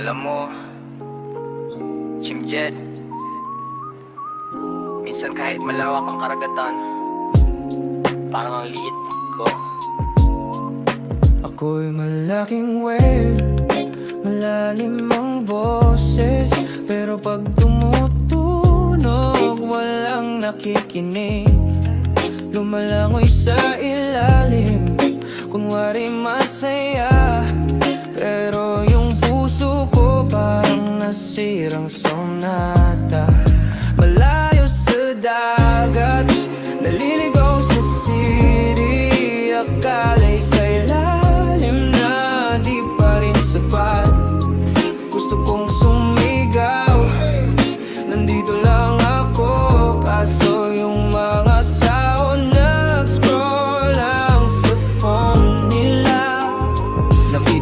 Alam mo, Chimjet, minsan kahit malawak ang karagatan, parang ang liit ko. Ako'y malaking wave Malalim ang boses Pero pag tumutunog Walang nakikinig Lumalangoy sa ilalim Ah.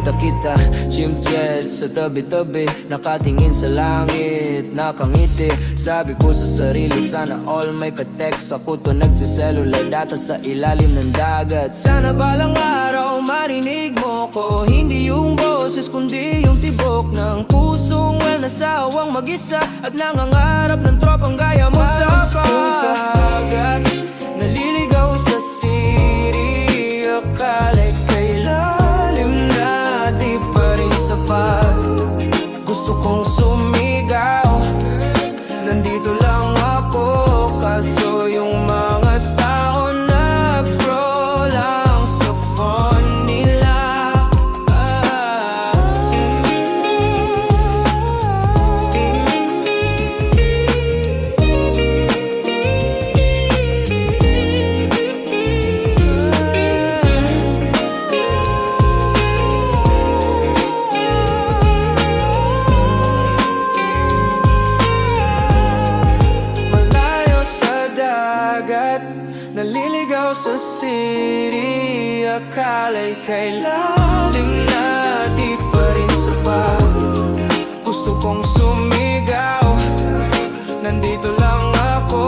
Nakita kita, chimchet sa tabi-tabi Nakatingin sa langit, nakangiti. Sabi ko sa sarili, sana all may ka-text. Ako to nagsiselula data sa ilalim ng dagat. Sana balang araw marinig mo ko. Hindi yung boses kundi yung tibok ng pusong Well nasawang mag-isa At nangangarap ng tropang gaya mo sa sa Gusto Naliligaw sa city Akala'y kay lalim na Di pa rin sapat Gusto kong sumigaw Nandito lang ako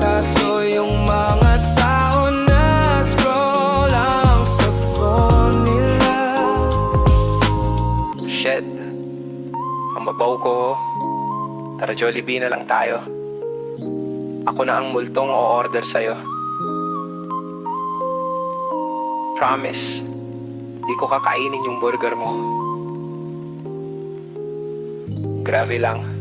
Kaso yung mga tao na Scroll lang sa phone nila Shit, ang babaw ko. Tara Jollibee na lang tayo. Ako na ang multong o-order sa'yo. Promise, di ko kakainin yung burger mo. Grabe lang.